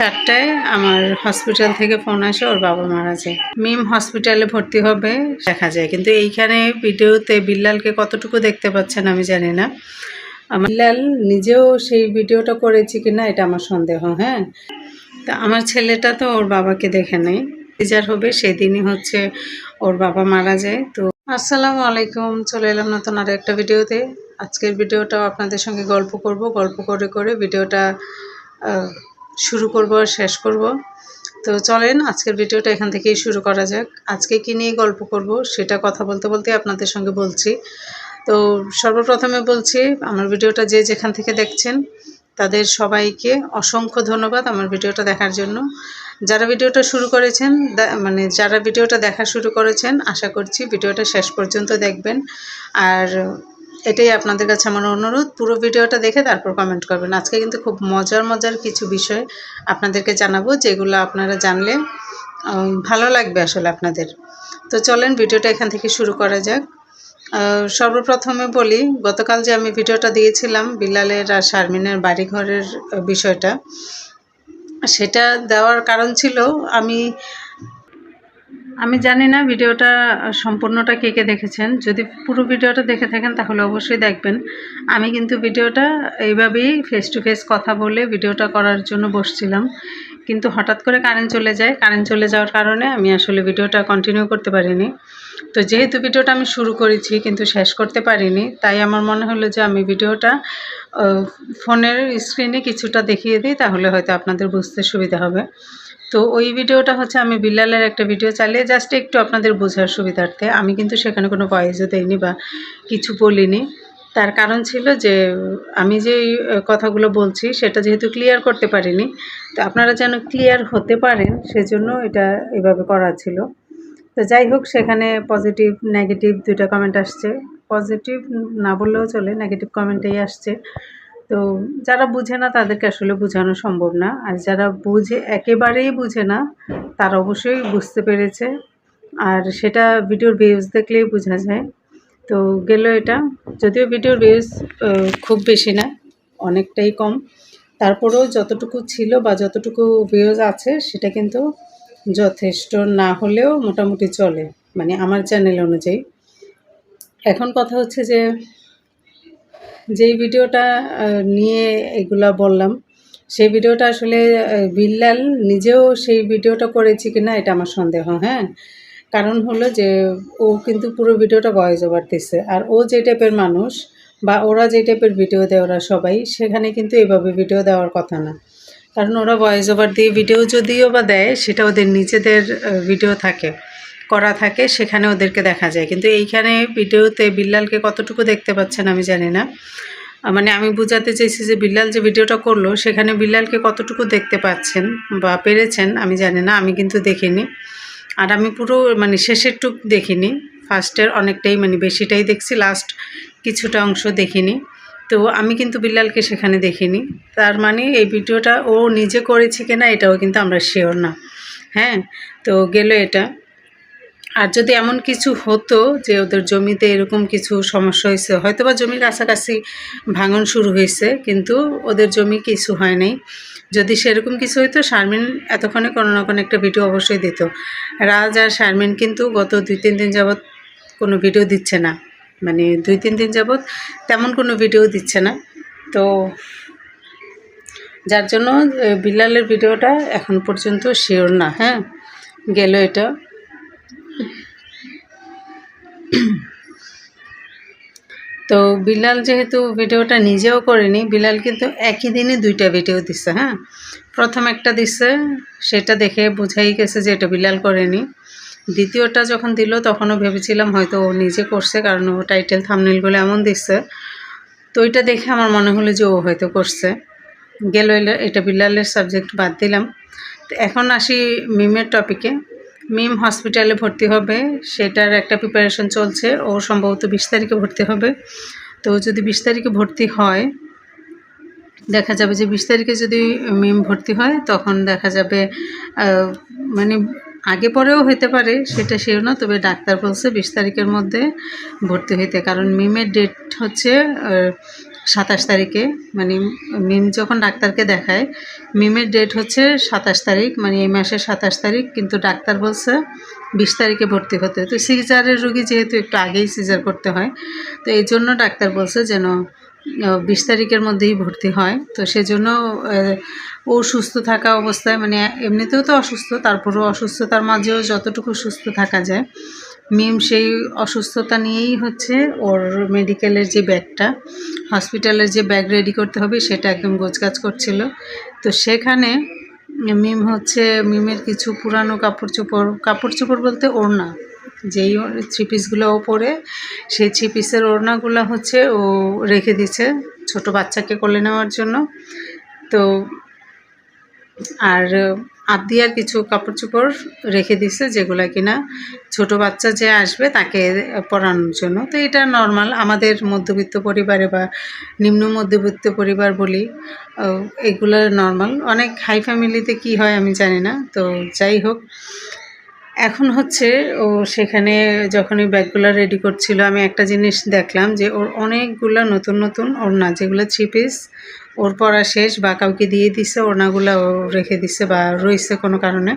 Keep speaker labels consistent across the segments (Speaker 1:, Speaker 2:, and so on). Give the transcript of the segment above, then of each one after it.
Speaker 1: চারটায় আমার হসপিটাল থেকে ফোন আসে, ওর বাবা মারা যায়। মিম হসপিটালে ভর্তি হবে, দেখা যায়। কিন্তু এইখানে ভিডিওতে বিল্লালকে কতটুকু দেখতে পাচ্ছেন আমি জানি না। বিল্লাল নিজেও সেই ভিডিওটা করেছি কিনা এটা আমার সন্দেহ হ্যাঁ? তা আমার ছেলেটা তো ওর বাবাকে দেখে নেই। রিজার হবে, সেদিনই হচ্ছে ওর বাবা মারা যায়। তো আসসালামু আলাইকুম, চলে এলাম নতুন আরও একটা ভিডিওতে। আজকের ভিডিওটাও আপনাদের সঙ্গে গল্প করব। গল্প করে করে ভিডিওটা শুরু করব আর শেষ করব। তো চলেন, আজকের ভিডিওটা এখান থেকেই শুরু করা যাক। আজকে কি নিয়ে গল্প করব, সেটা কথা বলতে বলতে আপনাদের সঙ্গে বলছি। তো সর্বপ্রথমে বলছি, আমার ভিডিওটা যে যেখান থেকে দেখছেন, তাদের সবাইকে অসংখ্য ধন্যবাদ আমার ভিডিওটা দেখার জন্য। যারা ভিডিওটা শুরু করেছেন মানে যারা ভিডিওটা দেখা শুরু করেছেন, আশা করছি ভিডিওটা শেষ পর্যন্ত দেখবেন। আর এটাই আপনাদের কাছে আমার অনুরোধ। পুরো ভিডিওটা দেখে তারপর কমেন্ট করবেন। আজকে কিন্তু খুব মজার মজার কিছু বিষয় আপনাদেরকে জানাব, যেগুলো আপনারা জানলে ভালো লাগবে আসলে আপনাদের। তো চলেন ভিডিওটা এখান থেকে শুরু করা যাক। সর্বপ্রথমে বলি, গতকাল যে আমি ভিডিওটা দিয়েছিলাম বিল্লালের আর শারমিনের বাড়িঘরের বিষয়টা, সেটা দেওয়ার কারণ ছিল আমি আমি জানি না ভিডিওটা, সম্পূর্ণটা কে কে দেখেছেন। যদি পুরো ভিডিওটা দেখে থাকেন, তাহলে অবশ্যই দেখবেন। আমি কিন্তু ভিডিওটা এইভাবেই ফেস টু ফেস কথা বলে ভিডিওটা করার জন্য বসছিলাম। কিন্তু হঠাৎ করে কারেন্ট চলে যায়। কারেন্ট চলে যাওয়ার কারণে আমি আসলে ভিডিওটা কন্টিনিউ করতে পারিনি। তো যেহেতু ভিডিওটা আমি শুরু করেছি, কিন্তু শেষ করতে পারিনি, তাই আমার মনে হলো যে আমি ভিডিওটা ফোনের স্ক্রিনে কিছুটা দেখিয়ে দিই, তাহলে হয়তো আপনাদের বুঝতে সুবিধা হবে। তো ওই ভিডিওটা হচ্ছে আমি বিল্লালের একটা ভিডিও চালিয়ে জাস্ট একটু আপনাদের বোঝার সুবিধার্থে। আমি কিন্তু সেখানে কোনো ভয়েসও দেইনি বা কিছু বলিনি। তার কারণ ছিল যে, আমি যে কথাগুলো বলছি সেটা যেহেতু ক্লিয়ার করতে পারিনি, তো আপনারা যেন ক্লিয়ার হতে পারেন, সেজন্য এটা এভাবে করা ছিল। তো যাই হোক, সেখানে পজিটিভ নেগেটিভ দুইটা কমেন্ট আসছে। পজিটিভ না বললেও চলে নেগেটিভ কমেন্টেই আসছে। তো যারা বুঝে না তাদেরকে আসলে বোঝানো সম্ভব না। আর যারা বুঝে, একেবারেই বুঝে না, তারা অবশ্যই বুঝতে পেরেছে। আর সেটা ভিডিওর ভিউজ দেখলেই বোঝা যায়। তো গেল এটা। যদিও ভিডিওর ভিউজ খুব বেশি না, অনেকটাই কম। তারপরেও যতটুকু ছিল বা যতটুকু ভিউজ আছে, সেটা কিন্তু যথেষ্ট না হলেও মোটামুটি চলে মানে আমার চ্যানেল অনুযায়ী। এখন কথা হচ্ছে যে যেই ভিডিওটা নিয়ে এগুলা বললাম, সেই ভিডিওটা আসলে বিল্লাল নিজেও সেই ভিডিওটা করেছি কিনা এটা আমার সন্দেহ হ্যাঁ। কারণ হলো যে, ও কিন্তু পুরো ভিডিওটা ভয়েস ওভার দিচ্ছে আর ও যে টাইপের মানুষ, বা ওরা যে টাইপের ভিডিও দেয় ওরা সবাই, সেখানে কিন্তু এভাবে ভিডিও দেওয়ার কথা না। কারণ ওরা ভয়েস ওভার দিয়ে ভিডিও যদিও বা দেয়, সেটা ওদের নিজেদের ভিডিও থাকে। করা থাকে, সেখানে ওদেরকে দেখা যায়। কিন্তু এইখানে ভিডিওতে বিল্লালকে কতটুকু দেখতে পাচ্ছেন আমি জানি না। মানে আমি বোঝাতে চাইছি যে বিল্লাল যে ভিডিওটা করল, সেখানে বিল্লালকে কতটুকু দেখতে পাচ্ছেন বা পেরেছেন আমি জানি না, আমি কিন্তু দেখিনি। আর আমি পুরো মানে শেষের টুক দেখিনি, ফার্স্টের অনেকটাই মানে বেশিটাই দেখছি, লাস্ট কিছুটা অংশ দেখিনি। তো আমি কিন্তু বিল্লালকে সেখানে দেখিনি। তার মানে এই ভিডিওটা ও নিজে করেছে কিনা, এটাও কিন্তু আমরা শিওর না। হ্যাঁ তো গেল এটা। আর যদি এমন কিছু হতো যে ওদের জমিতে এরকম কিছু সমস্যা হয়েছে হয়তো বা জমির কাছাকাছি ভাঙন শুরু হয়েছে কিন্তু ওদের জমি কিছু হয় নাই। যদি সেরকম কিছু হইতো শারমিন এতক্ষণে কোনো না কোনো একটা ভিডিও অবশ্যই দিত। রাজ আর শারমিন কিন্তু গত দুই তিন দিন যাবৎ কোনো ভিডিও দিচ্ছে না। মানে দুই তিন দিন যাবৎ তেমন কোনো ভিডিও দিচ্ছে না। তো যার জন্য এ, বিল্লালের ভিডিওটা এখন পর্যন্ত শিওর না হ্যাঁ? গেল এটা। তো বিলাল যেহেতু ভিডিওটা নিজেও করেনি, বিলাল কিন্তু একই দিনে দুইটা ভিডিও দিছে হ্যাঁ? প্রথম একটা দিচ্ছে সেটা দেখে বোঝাই গেছে যে এটা বিলাল করেনি। দ্বিতীয়টা যখন দিল, তখনও ভেবেছিলাম হয়তো ও নিজে করছে, কারণ ও টাইটেল থামনেলগুলো এমন দিচ্ছে তো ওইটা দেখে আমার মনে হলো যে ও হয়তো করছে। গেল এটা বিলালের সাবজেক্ট বাদ দিলাম। তো এখন আসি মিমের টপিকে মিম হসপিটালে ভর্তি হবে, সেটার একটা প্রিপারেশন চলছে। ও সম্ভবত বিশ তারিখে ভর্তি হবে। তো যদি বিশ তারিখে ভর্তি হয়, দেখা যাবে যে বিশ তারিখে যদি মিম ভর্তি হয়, তখন দেখা যাবে মানে আগে পরেও হতে পারে, সেটা সেও না, তবে ডাক্তার বলছে বিশ তারিখের মধ্যে ভর্তি হইতে। কারণ মিমের ডেট হচ্ছে সাতাশ তারিখে মানে মিম যখন ডাক্তারকে দেখায়, মিমের ডেট হচ্ছে সাতাশ তারিখ মানে এই মাসের সাতাশ তারিখ, কিন্তু ডাক্তার বলছে বিশ তারিখে ভর্তি হতে তো সিজারের রুগী যেহেতু একটু আগেই সিজার করতে হয়, তো এই জন্য ডাক্তার বলছে যেন বিশ তারিখের মধ্যেই ভর্তি হয়। তো সেজন্য ও সুস্থ থাকা অবস্থায় মানে এমনিতেও তো অসুস্থ, তারপরেও অসুস্থতার মাঝেও যতটুকু সুস্থ থাকা যায় মিম সেই অসুস্থতা নিয়েই হচ্ছে ওর মেডিকেলের যে ব্যাগটা, হসপিটালের যে ব্যাগ রেডি করতে হবে সেটা একদম গোছগাছ করছিল। তো সেখানে মিম হচ্ছে মিমের কিছু পুরানো কাপড় চোপড় কাপড় চোপড় বলতে ওড়না, যেই থ্রি পিসগুলো ও পরে সেই থ্রি পিসের ওড়নাগুলো হচ্ছে ও রেখে দিছে ছোট বাচ্চাকে কোলে নেওয়ার জন্য। তো আর আদিয়ার কিছু কাপড় চোপড় রেখে দিছে যেগুলো কিনা ছোট বাচ্চা যে আসবে তাকে পরানোর জন্য। তো এটা নর্মাল আমাদের মধ্যবিত্ত পরিবারে বা নিম্ন মধ্যবিত্ত পরিবার বলি এগুলো নর্মাল অনেক হাই ফ্যামিলিতে কি হয় আমি জানি না, তো যাই হোক। এখন হচ্ছে ও সেখানে যখন ওই ব্যাগগুলো রেডি করছিল, আমি একটা জিনিস দেখলাম যে ওর অনেকগুলো নতুন নতুন ওড়না, যেগুলো থ্রি পিস ওর পড়া শেষ, বা কাউকে দিয়ে দিছে, ওড়নাগুলো রেখে দিছে, বা রইছে কোনো কারণে।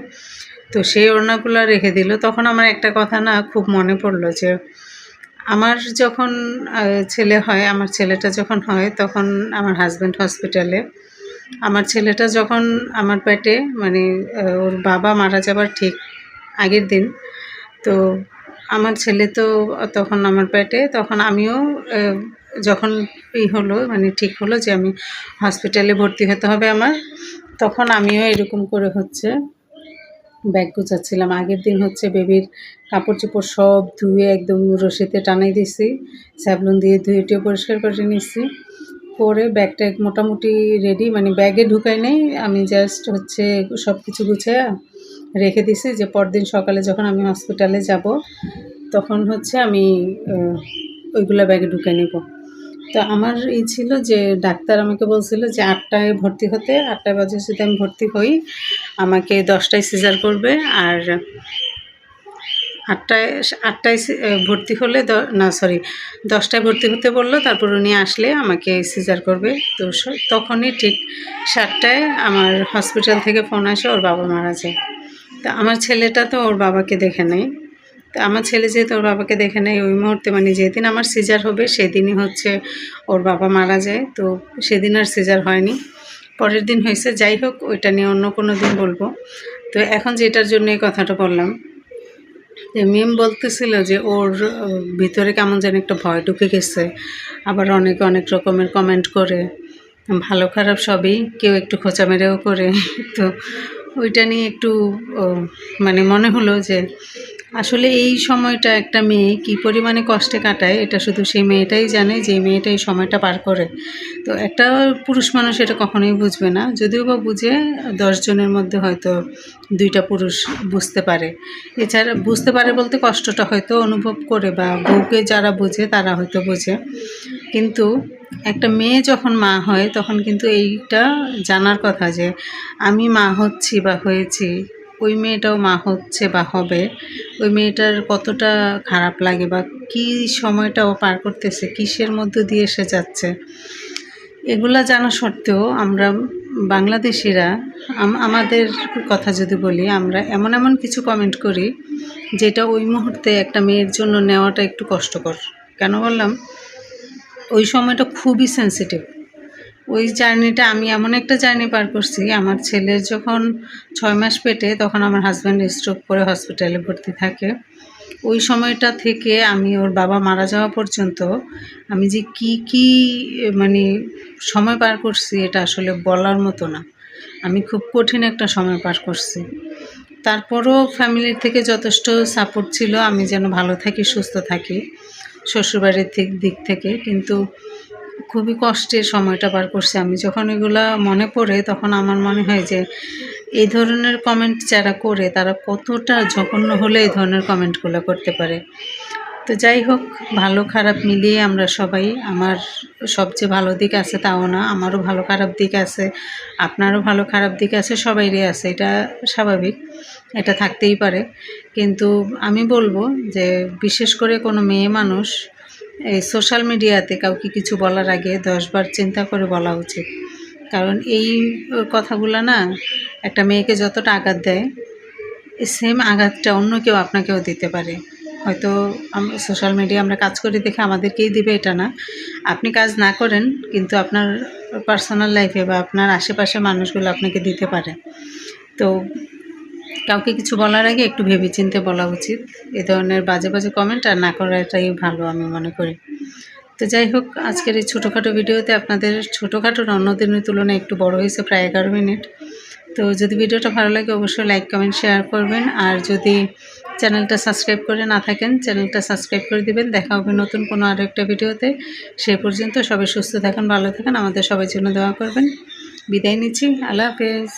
Speaker 1: তো সেই ওড়নাগুলো রেখে দিল। তখন আমার একটা কথা না খুব মনে পড়ল যে, আমার যখন ছেলে হয়, আমার ছেলেটা যখন হয়, তখন আমার হাজব্যান্ড হসপিটালে আমার ছেলেটা যখন আমার পেটে মানে ওর বাবা মারা যাবার ঠিক আগের দিন, তো আমার ছেলে তো তখন আমার পেটে, তখন আমিও যখন ই হলো মানে ঠিক হলো যে আমি হসপিটালে ভর্তি হতে হবে আমার, তখন আমিও এরকম করে হচ্ছে ব্যাগ গুছাচ্ছিলাম। আগের দিন হচ্ছে বেবির কাপড় চোপড় সব ধুয়ে একদম রশিতে টানাই দিছি স্যাবলুন দিয়ে ধুয়ে টুয়ে পরিষ্কার করে নিচ্ছি করে ব্যাগটা মোটামুটি রেডি মানে ব্যাগে ঢুকাই নেই, আমি জাস্ট হচ্ছে সব কিছু গুছিয়ে রেখে দিছি যে পরদিন সকালে যখন আমি হসপিটালে যাব, তখন হচ্ছে আমি ওইগুলো ব্যাগে ঢুকে নেব। তো আমার এই ছিল যে ডাক্তার আমাকে বলছিল যে আটটায় ভর্তি হতে, আটটায় বাজে যদি আমি ভর্তি হই, আমাকে দশটায় সিজার করবে আর আটটায় আটটায় ভর্তি হলে না, সরি, দশটায় ভর্তি হতে বলল, তারপর উনি আসলে আমাকে সিজার করবে। তো তখনই ঠিক সাতটায় আমার হসপিটাল থেকে ফোন আসে, ওর বাবা মারা যায়। তা আমার ছেলেটা তো ওর বাবাকে দেখে নেয়। তো আমার ছেলে যেহেতু ওর বাবাকে দেখে নেয় ওই মুহূর্তে মানে যেদিন আমার সিজার হবে সেদিনই হচ্ছে ওর বাবা মারা যায়। তো সেদিন আর সিজার হয়নি। পরের দিন হয়েছে, যাই হোক, ওইটা নিয়ে অন্য কোনো দিন বলব। তো এখন যেটার জন্য এই কথাটা বললাম, যে মিম বলতেছিল যে ওর ভিতরে কেমন যেন একটা ভয় ঢুকে গেছে। আবার অনেকে অনেক রকমের কমেন্ট করে, ভালো খারাপ সবই, কেউ একটু খোঁচা মেরেও করে। তো ওইটা নিয়ে একটু মানে মনে হলো যে আসলে এই সময়টা একটা মেয়ে কী পরিমাণে কষ্টে কাটায়, এটা শুধু সেই মেয়েটাই জানে, যে মেয়েটা এই সময়টা পার করে। তো একটা পুরুষ মানুষ এটা কখনোই বুঝবে না, যদিও বা বুঝে দশজনের মধ্যে হয়তো দুইটা পুরুষ বুঝতে পারে। এছাড়া বুঝতে পারে বলতে কষ্টটা হয়তো অনুভব করে বা বউকে যারা বোঝে তারা হয়তো বোঝে। কিন্তু একটা মেয়ে যখন মা হয় তখন কিন্তু এইটা জানার কথা যে, আমি মা হচ্ছি বা হয়েছি ওই মেয়েটাও মা হচ্ছে বা হবে, ওই মেয়েটার কতটা খারাপ লাগে বা কী সময়টা ও পার করতেছে, কিসের মধ্য দিয়ে এসে যাচ্ছে? এগুলা জানা সত্ত্বেও আমরা বাংলাদেশিরা আমাদের কথা যদি বলি, আমরা এমন এমন কিছু কমেন্ট করি যেটা ওই মুহূর্তে একটা মেয়ের জন্য নেওয়াটা একটু কষ্টকর। কেন বললাম? ওই সময়টা খুবই সেন্সিটিভ ওই জার্নিটা আমি এমন একটা জার্নি পার করছি, আমার ছেলের যখন ছয় মাস পেটে তখন আমার হাজব্যান্ড স্ট্রোক করে হসপিটালে ভর্তি থাকে। ওই সময়টা থেকে আমি ওর বাবা মারা যাওয়া পর্যন্ত আমি যে কি কি মানে সময় পার করছি এটা আসলে বলার মতো না। আমি খুব কঠিন একটা সময় পার করছি। তারপরও ফ্যামিলির থেকে যথেষ্ট সাপোর্ট ছিল, আমি যেন ভালো থাকি, সুস্থ থাকি, শ্বশুরবাড়ির দিক- থেকে। কিন্তু খুবই কষ্টের সময়টা পার করছি আমি। যখন এগুলা মনে পড়ে, তখন আমার মনে হয় যে, এই ধরনের কমেন্ট যারা করে, তারা কতটা জঘন্য হলে এই ধরনের কমেন্টগুলো করতে পারে। তো যাই হোক, ভালো খারাপ মিলিয়ে আমরা সবাই, আমার সবচেয়ে ভালো দিক আছে তাও না, আমারও ভালো খারাপ দিক আছে, আপনারও ভালো খারাপ দিক আছে, সবাইরই আছে, এটা স্বাভাবিক, এটা থাকতেই পারে। কিন্তু আমি বলব যে, বিশেষ করে কোনো মেয়ে মানুষ এই সোশ্যাল মিডিয়াতে কাউকে কিছু বলার আগে দশবার চিন্তা করে বলা উচিত। কারণ এই কথাগুলো না একটা মেয়েকে যতটা আঘাত দেয় সেম আঘাতটা অন্য কেউ আপনাকেও দিতে পারে। হয়তো সোশ্যাল মিডিয়া আমরা কাজ করি দেখে আমাদেরকেই দিবে এটা না। আপনি কাজ না করেন, কিন্তু আপনার পার্সোনাল লাইফে বা আপনার আশেপাশে মানুষগুলো আপনাকে দিতে পারে। তো কাউকে কিছু বলার আগে একটু ভেবেচিন্তে বলা উচিত। এ ধরনের বাজে বাজে কমেন্ট আর না করাটাই ভালো আমি মনে করি। তো যাই হোক, আজকের এই ছোটোখাটো ভিডিওতে আপনাদের ছোটোখাটো অন্যদিনের তুলনায় একটু বড় হয়েছে প্রায় এগারো মিনিট। তো যদি ভিডিওটা ভালো লাগে, অবশ্যই লাইক কমেন্ট শেয়ার করবেন। আর যদি চ্যানেলটা সাবস্ক্রাইব করে না থাকেন, চ্যানেলটা সাবস্ক্রাইব করে দিবেন। দেখা হবে নতুন কোনো আরও একটা ভিডিওতে। সে পর্যন্ত সবাই সুস্থ থাকেন, ভালো থাকেন। আমাদের সবার জন্য দোয়া করবেন। বিদায় নিচ্ছি। আল্লাহ হাফেজ।